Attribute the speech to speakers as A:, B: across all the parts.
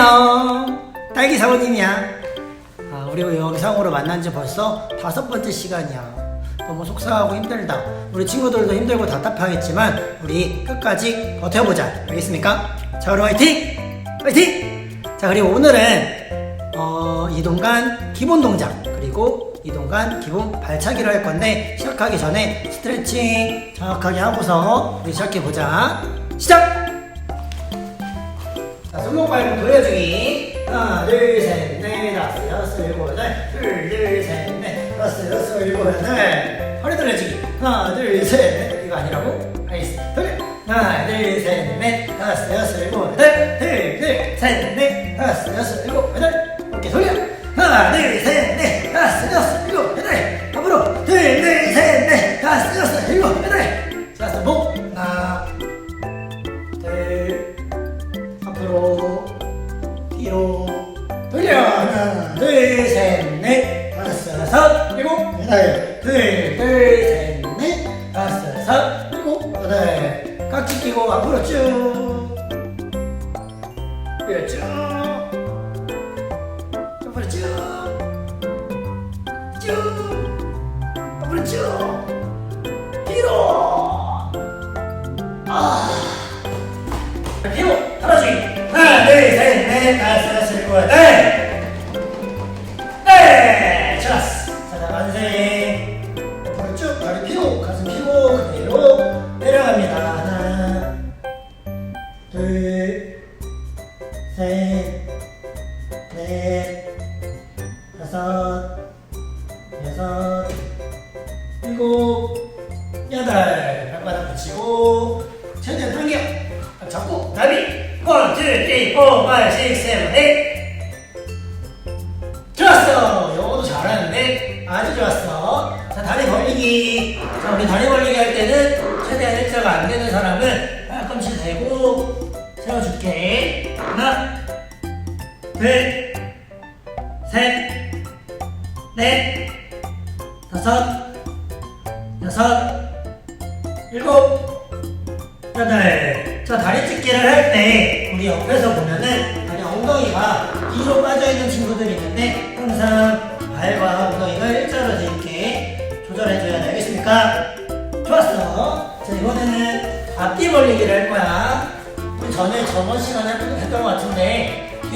A: 안녕 딸기 사모님이야 아, 우리 영상으로 만난 지 벌써 다섯 번째 시간이야 너무 속상하고 힘들다 우리 친구들도 힘들고 답답하겠지만 우리 끝까지 버텨보자 알겠습니까? 자 그럼 화이팅! 화이팅! 자 그리고 오늘은 어, 이동간 기본 동작 그리고 이동간 기본 발차기를 할 건데 시작하기 전에 스트레칭 정확하게 하고서 우리 시작해보자 시작! 자, 손목 발목 돌려주기. 하나, 둘, 셋, 넷, 다섯, 여섯, 일곱, 여덟. 둘, 둘, 셋, 넷, 다섯, 여섯, 일곱, 여덟. 허리 돌려주기. 하나, 둘, 셋, 넷. 이거 아니라고? 알겠어. 돌려. 하나, 둘, 셋, 넷, 다섯, 여섯, 일곱, 여덟. 둘, 둘, 셋, 넷, 다섯, 여섯, 일곱, 여덟. 어깨 돌려. 하나, 둘, 셋, 넷,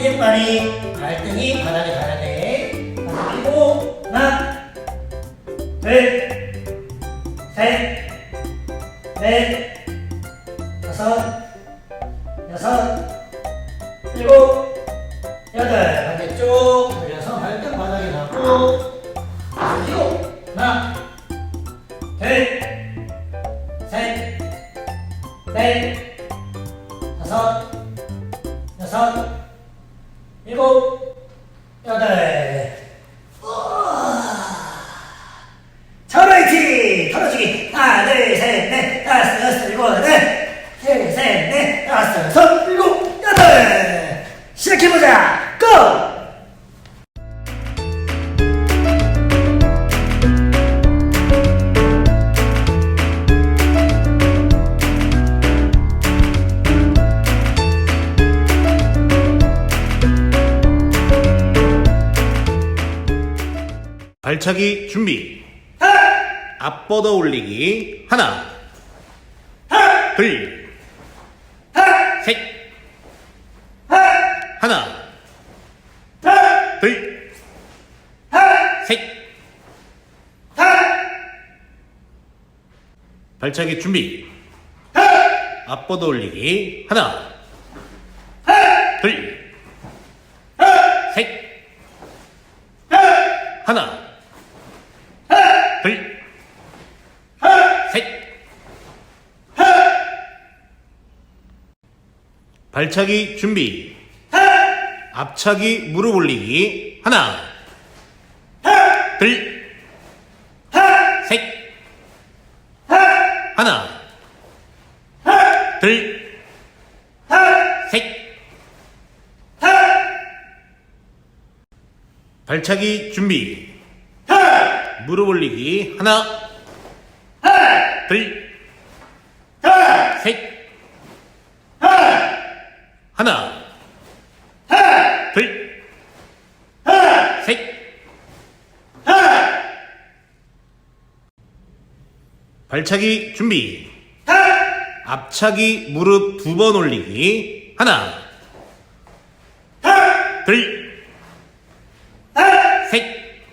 A: 같은데 뒤에 발이 발등이 바 시작해보자 고!
B: 발차기 준비. 앞 뻗어 올리기. 하나, 둘, 셋. 하나, 둘, 셋. 발차기 준비. 앞 뻗어 올리기. 하나, 둘, 셋. 하나, 둘, 셋. 발차기 준비. 앞차기 무릎 올리기. 하나, 둘, 셋. 하나, 둘, 셋. 발차기 준비. 무릎 올리기. 하나, 둘, 셋. 하나, 발차기 준비. 앞차기 무릎 두 번 올리기. 하나. 둘. 셋.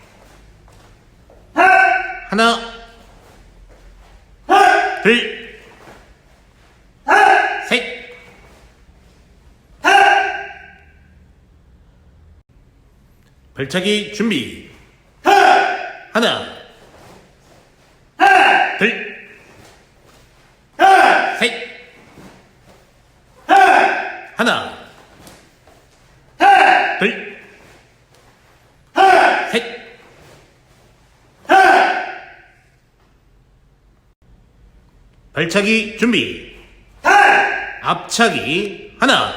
B: 하나. 둘. 셋. 발차기 준비. 하나. 둘. 셋. 하나. 둘. 셋. 발차기 준비. 앞차기 하나.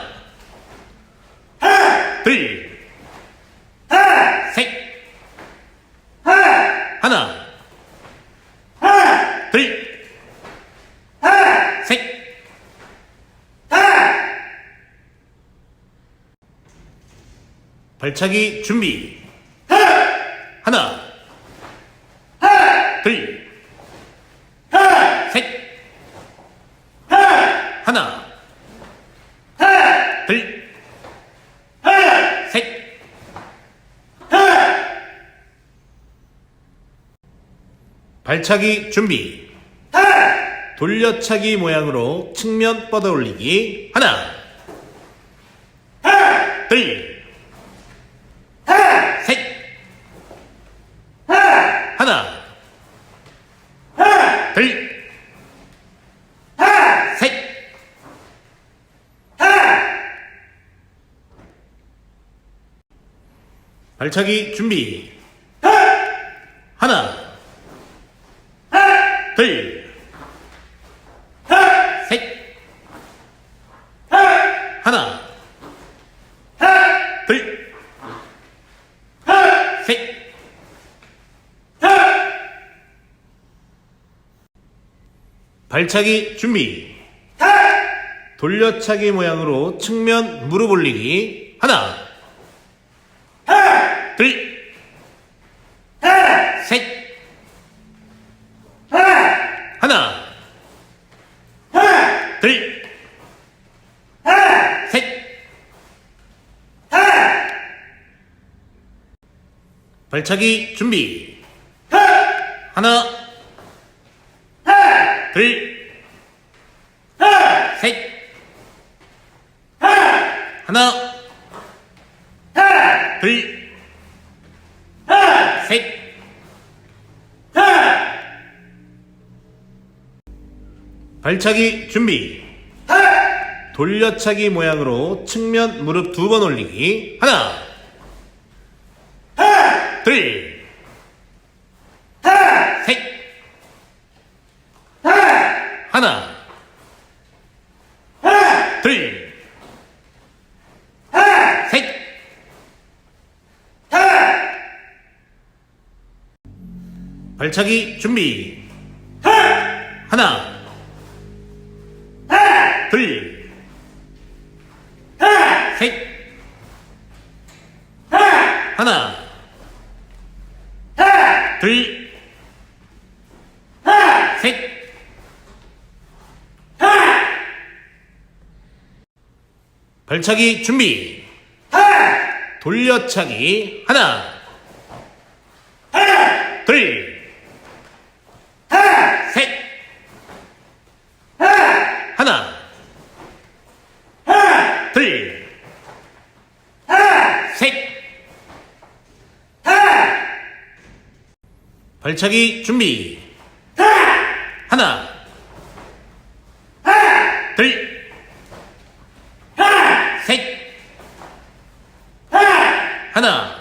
B: 둘. 셋. 하나. 둘. 셋. 발차기 준비. 하나. 둘. 셋. 하나. 둘. 셋. 발차기 준비. 돌려차기 모양으로 측면 뻗어 올리기. 하나. 둘. 셋. 하나. 둘. 셋. 발차기 준비. 하나. 둘. 셋. 하나. 둘. 셋. 발차기 준비. 돌려차기 모양으로 측면 무릎 올리기. 하나. 둘. 셋. 하나. 둘. 셋. 발차기 준비. 하나. 둘. 셋. 하나. 둘. 셋. 발차기 준비. 돌려차기 모양으로 측면 무릎 두 번 올리기. 하나. 둘. 셋. 하나. 둘. 셋. 발차기 준비. 하나. 발차기 준비. 돌려차기 하나. 둘. 셋. 하나. 둘. 셋. 발차기 준비. 하나. 둘. 셋. 하나.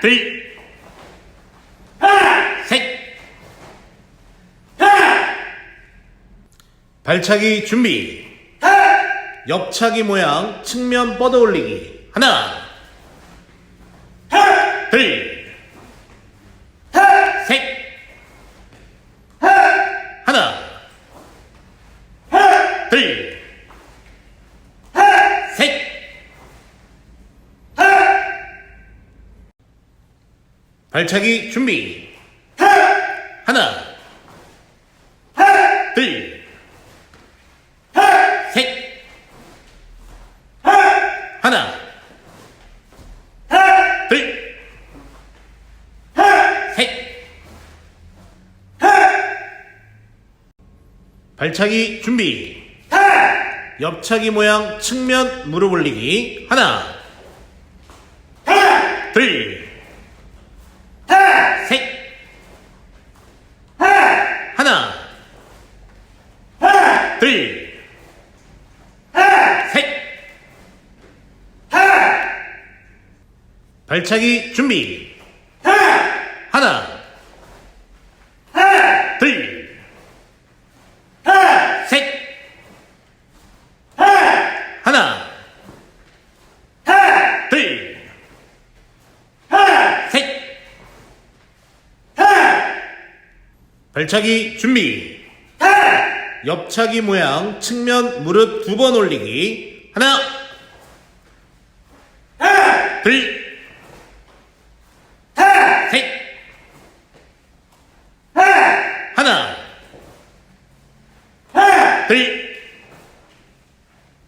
B: 둘. 셋. 발차기 준비. 옆차기 모양 측면 뻗어 올리기. 하나. 둘. 셋. 하나. 둘. 셋. 발차기 준비. 하나. 하나,
A: 하!
B: 둘,
A: 하!
B: 셋. 발차기 준비.
A: 하!
B: 옆차기 모양 측면 무릎 올리기. 하나,
A: 하!
B: 둘,
A: 하!
B: 셋.
A: 하!
B: 하나,
A: 하!
B: 둘,
A: 하!
B: 셋.
A: 하!
B: 발차기 준비.
A: 하!
B: 하나,
A: 하!
B: 둘,
A: 하!
B: 셋.
A: 하!
B: 하나,
A: 하!
B: 둘,
A: 하!
B: 셋.
A: 하!
B: 발차기 준비.
A: 하!
B: 옆차기 모양 측면 무릎 두 번 올리기. 하나,
A: 하!
B: 둘,
A: 하!
B: 셋.
A: 하!
B: 하나,
A: 하!
B: 둘,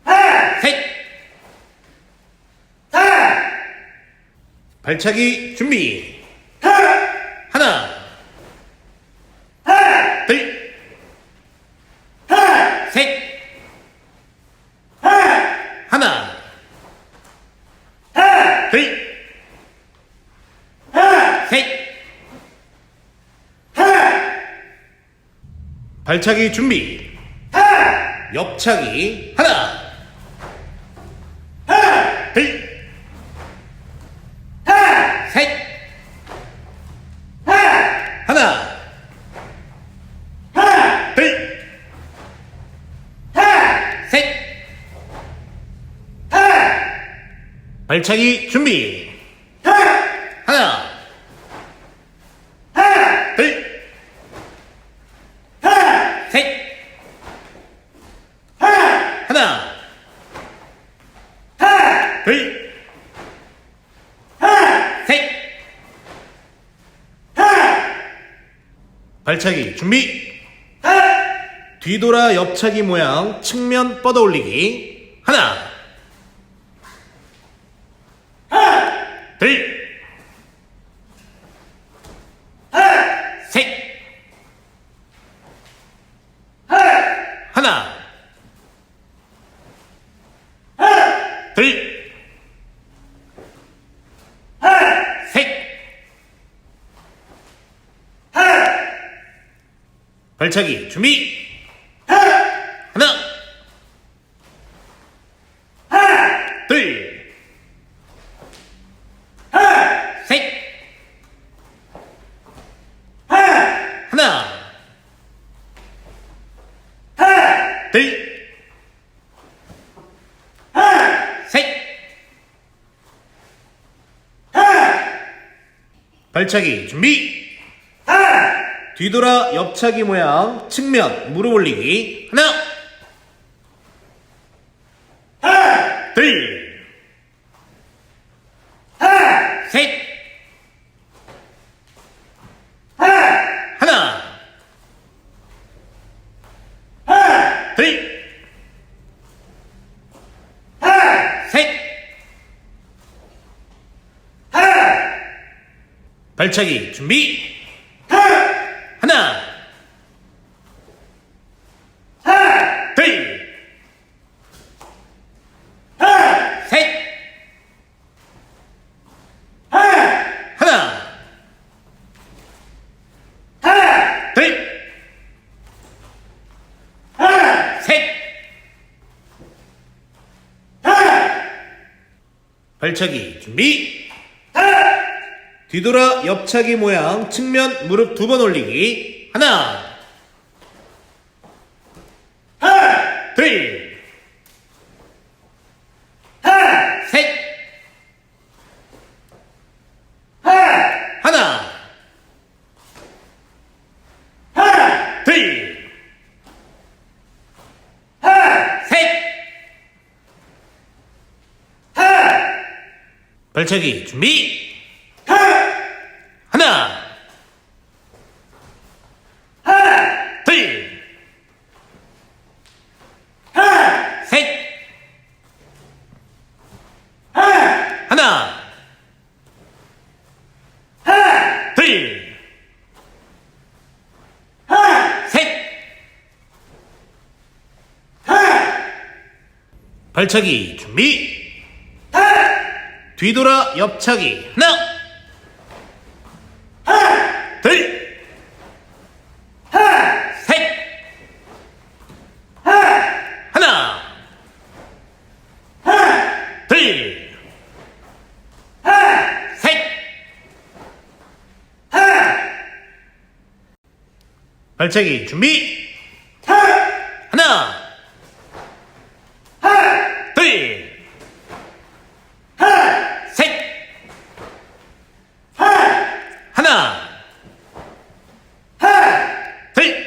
A: 하!
B: 셋.
A: 하!
B: 발차기 준비.
A: 하!
B: 하나,
A: 하!
B: 둘,
A: 하!
B: 셋.
A: 하!
B: 하나,
A: 하!
B: 둘,
A: 하!
B: 셋.
A: 하!
B: 발차기 준비.
A: 하!
B: 옆차기. 하나,
A: 하!
B: 둘,
A: 하!
B: 셋.
A: 하!
B: 하나,
A: 하!
B: 둘,
A: 하!
B: 셋.
A: 하!
B: 발차기 준비.
A: 하!
B: 하나,
A: 하!
B: 둘,
A: 하!
B: 셋.
A: 하!
B: 하나,
A: 하!
B: 둘,
A: 하!
B: 셋.
A: 하!
B: 발차기 준비.
A: 하!
B: 뒤돌아 옆차기 모양 측면 뻗어 올리기. 하나,
A: 하!
B: 둘,
A: 하!
B: 셋.
A: 하!
B: 하나,
A: 하!
B: 둘,
A: 하!
B: 셋.
A: 하!
B: 발차기 준비.
A: 하!
B: 하나,
A: 하!
B: 둘,
A: 하!
B: 셋.
A: 하!
B: 하나,
A: 하!
B: 둘,
A: 하!
B: 셋.
A: 하!
B: 발차기 준비.
A: 하!
B: 뒤돌아 옆차기 모양 측면 무릎 올리기. 하나,
A: 하!
B: 둘,
A: 하!
B: 셋.
A: 하!
B: 하나,
A: 하!
B: 둘,
A: 하!
B: 셋.
A: 하!
B: 발차기 준비.
A: 하!
B: 하나,
A: 하!
B: 둘,
A: 하!
B: 셋.
A: 하!
B: 하나,
A: 하!
B: 둘,
A: 하!
B: 셋.
A: 하!
B: 발차기 준비.
A: 하!
B: 뒤돌아 옆차기 모양 측면 무릎 두 번 올리기. 하나,
A: 발차기 준비 해!
B: 하나
A: 해!
B: 둘
A: 해!
B: 셋 해! 하나
A: 해!
B: 둘
A: 해!
B: 셋 해! 발차기 준비
A: 해!
B: 뒤돌아 옆차기. 하나. 둘.
A: 하!
B: 셋.
A: 하!
B: 하나.
A: 하!
B: 둘.
A: 하!
B: 셋.
A: 하!
B: 발차기 준비.
A: 하!
B: 하나.
A: 하!
B: 둘.
A: 하!
B: 셋.
A: 하!
B: 하나.
A: 하!
B: 둘.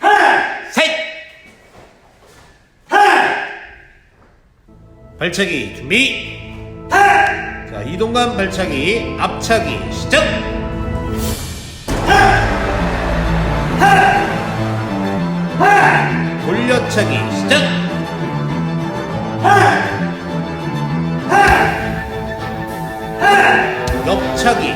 A: 하!
B: 셋.
A: 하!
B: 발차기 준비.
A: 하!
B: 자, 이동간 발차기 앞차기 시작.
A: 하!
B: 돌려차기 시작.
A: 하! 하! 하!
B: 옆차기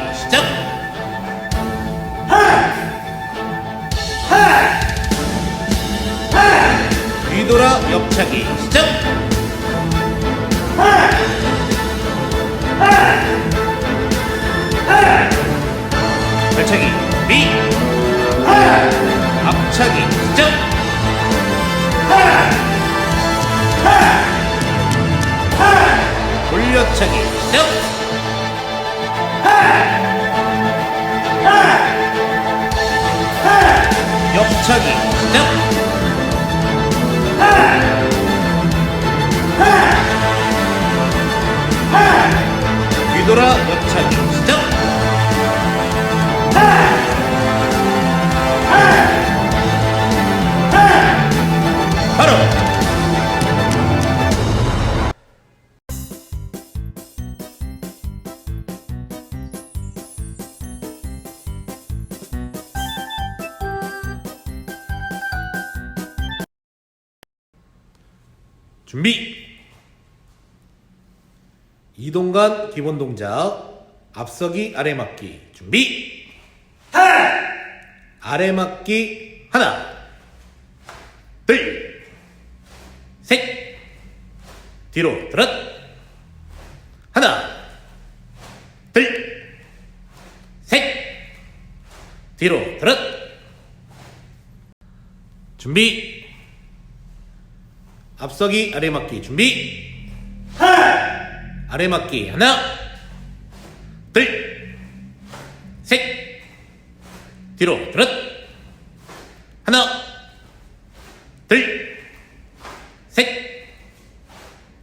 B: 이동간 기본 동작 앞서기 아래 맞기. 준비. 아래 맞기 하나. 둘 셋. 뒤로 들었. 하나. 둘 셋. 뒤로 들었. 준비. 앞서기 아래 맞기. 준비 아래 맞기 하나 둘셋. 뒤로 들었. 하나 둘셋.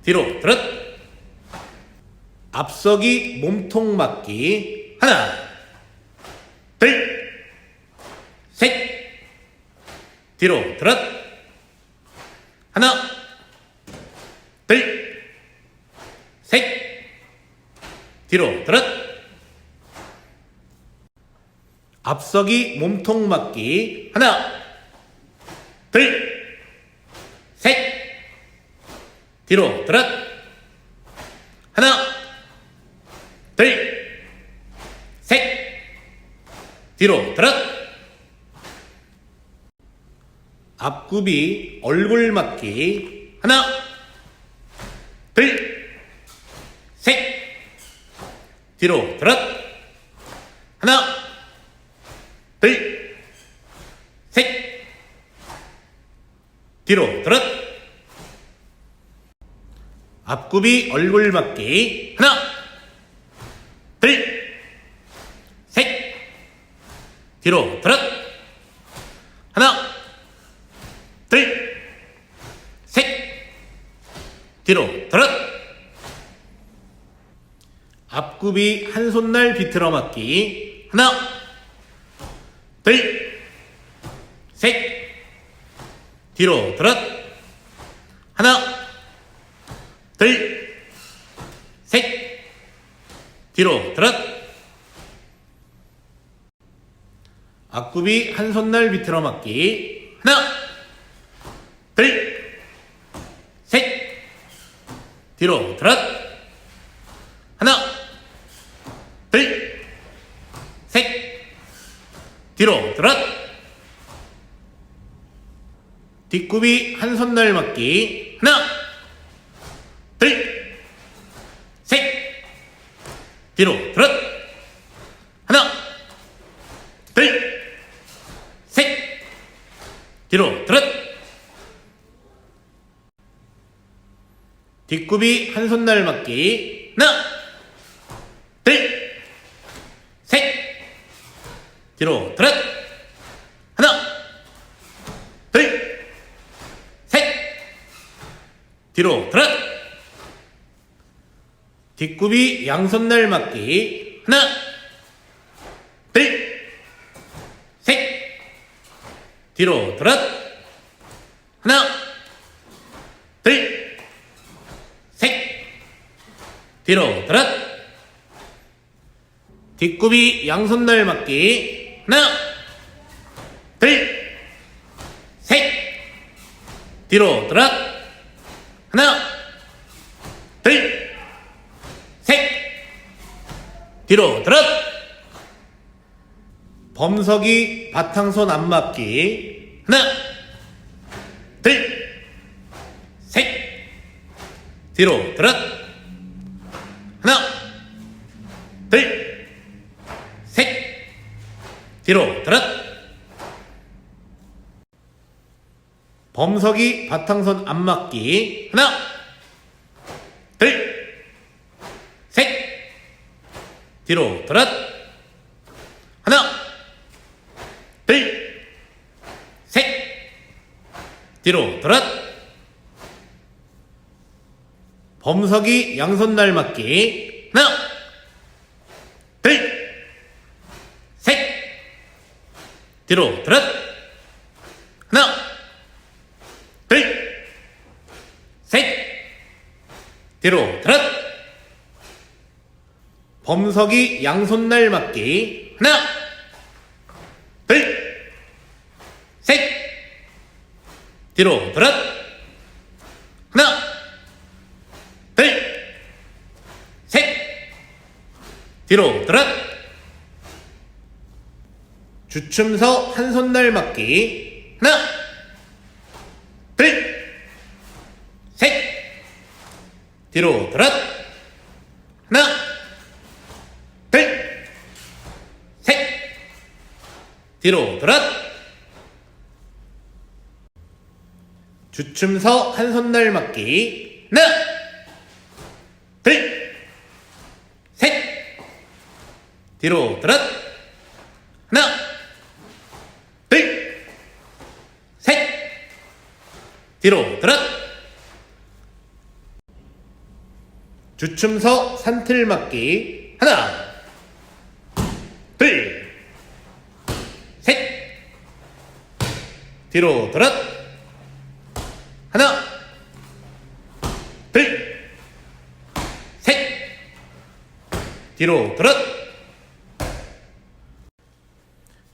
B: 뒤로 들었. 앞서기 몸통 맞기 하나 둘셋. 뒤로 들었. 하나 둘셋 뒤로 들었 앞서기 몸통 맞기 하나 둘셋. 뒤로 들었 하나 둘셋. 뒤로 들었 앞굽이 얼굴 맞기 하나 둘셋 뒤로 들었 하나 둘 셋. 뒤로 들었 앞굽이 얼굴 맞기 하나 둘 셋. 뒤로 들었 하나 둘 셋. 뒤로 들었 앞굽이 한 손날 비틀어 맞기. 하나 둘 셋. 뒤로 들었. 하나 둘 셋. 뒤로 들었. 앞굽이 한 손날 비틀어 맞기. 하나 뒤로 들어. 뒷굽이 한 손날 맞기. 하나 둘 셋. 뒤로 들어. 하나 둘 셋. 뒤로 들어. 뒷굽이 한 손날 맞기. 하나 뒤로 들어. 하나 둘셋. 뒤로 들어. 뒷굽이 양손 날 맞기. 하나 둘셋. 뒤로 들어. 하나 둘셋. 뒤로 들어. 뒷굽이 양손 날 맞기 하나 둘 셋. 뒤로 들어 하나 둘 셋. 뒤로 들어 범석이 바탕손 안 맞기. 하나 둘 셋. 뒤로 들어 뒤로 들어 범석이 바탕손 안 맞기 하나 둘 셋. 뒤로 들어 하나 둘 셋. 뒤로 들어 범석이 양손 날 맞기 하나 둘셋 뒤로 들어. 하나 둘 셋. 뒤로 들어. 범석이 양손날 맞기. 하나 둘 셋. 뒤로 들어. 하나 둘 셋. 뒤로 들어 주춤서 한 손날 맞기. 하나 둘셋. 뒤로 들어 하나 둘셋. 뒤로 들어 주춤서 한 손날 맞기. 하나 둘셋. 뒤로 들어 하나 둘셋 뒤로 들어 주춤서 산틀 맞기 하나 둘 셋. 뒤로 들어 하나 둘 셋. 뒤로 들어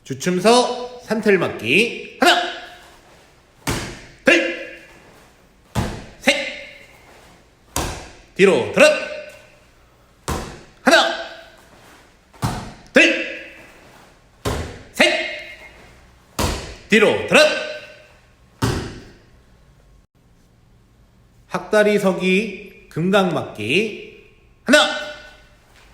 B: 주춤서 산틀 맞기 하나 둘셋 뒤로 들어. 하나 둘셋. 뒤로 들어. 학다리 서기 금강 맞기. 하나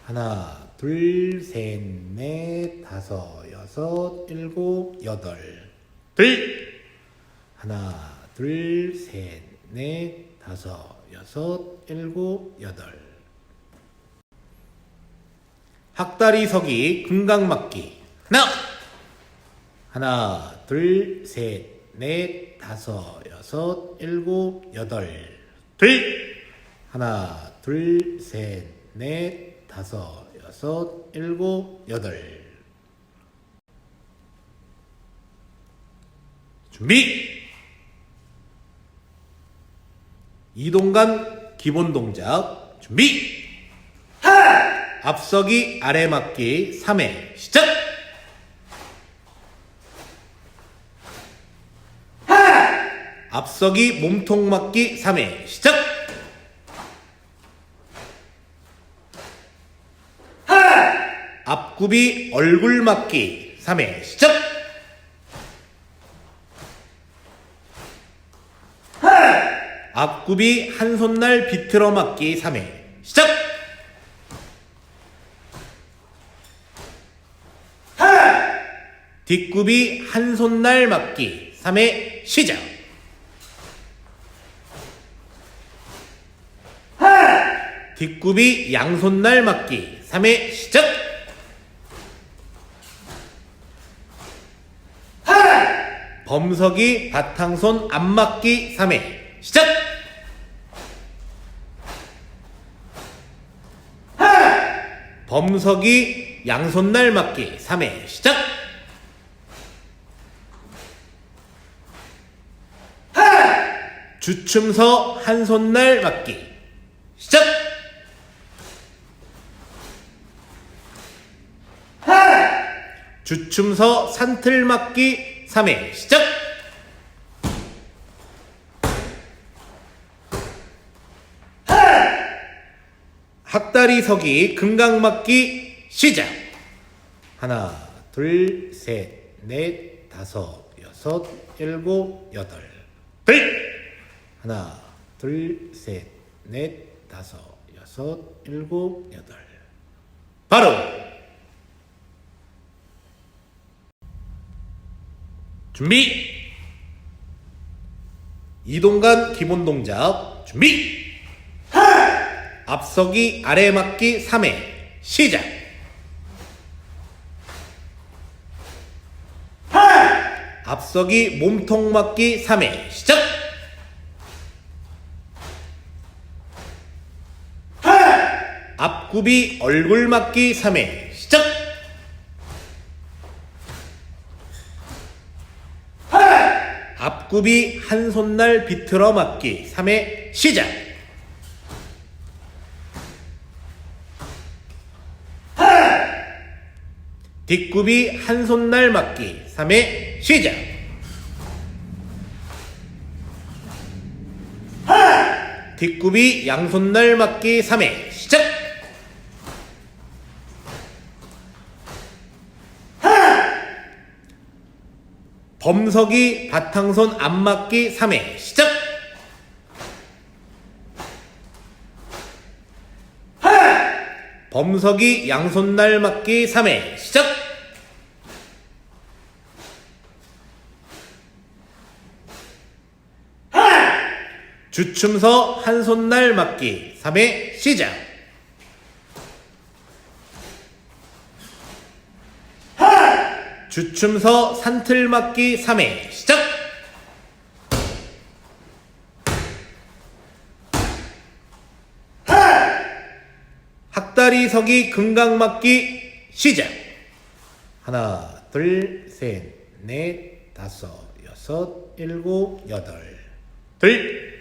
B: 하나 둘셋넷 다섯 여섯 일곱 여덟. 둘 하나 둘셋넷 다섯 여섯 일곱 여덟. 학다리 서기 금강 맞기. 하나! 하나 둘 셋 넷 다섯 여섯 일곱 여덟. 둘! 하나 둘 셋 넷 다섯 여섯 일곱 여덟. 준비 이동간 기본 동작 준비. 앞서기 아래 맞기 3회 시작! 앞서기 몸통 맞기 3회 시작! 앞굽이 얼굴 맞기 3회 시작 막굽이 한 손날 비틀어 막기 3회 시작! 하나! 뒷굽이 한 손날 막기 3회 시작! 하나! 뒷굽이 양손날 막기 3회 시작! 범석이 바탕손 안 막기 3회 시작! 범석이 양손날 맞기. 3회 시작! 주춤서 한손날 맞기. 시작! 주춤서 산틀 맞기. 3회 시작 학다리 서기 금강 맞기 시작. 하나 둘 셋 넷 다섯 여섯 일곱 여덟. 둘 하나 둘 셋 넷 다섯 여섯 일곱 여덟. 바로! 준비! 이동간 기본 동작 준비 앞서기 아래 맞기 3회. 시작. 앞서기 몸통 맞기 3회. 시작. 앞굽이 얼굴 맞기 3회. 시작. 앞굽이 한 손날 비틀어 맞기 3회. 시작 뒷굽이 한 손날 맞기. 3회 시작. 뒷굽이 양손날 맞기. 3회 시작. 범석이 바탕손 앞맞기. 3회 시작. 범석이 양손날 맞기. 3회 시작 주춤서 한 손날 맞기. 3회 시작. 주춤서 산틀 맞기. 3회 시작. 학다리 서기 금강 맞기. 시작. 하나 둘셋넷 다섯 여섯 일곱 여덟. 둘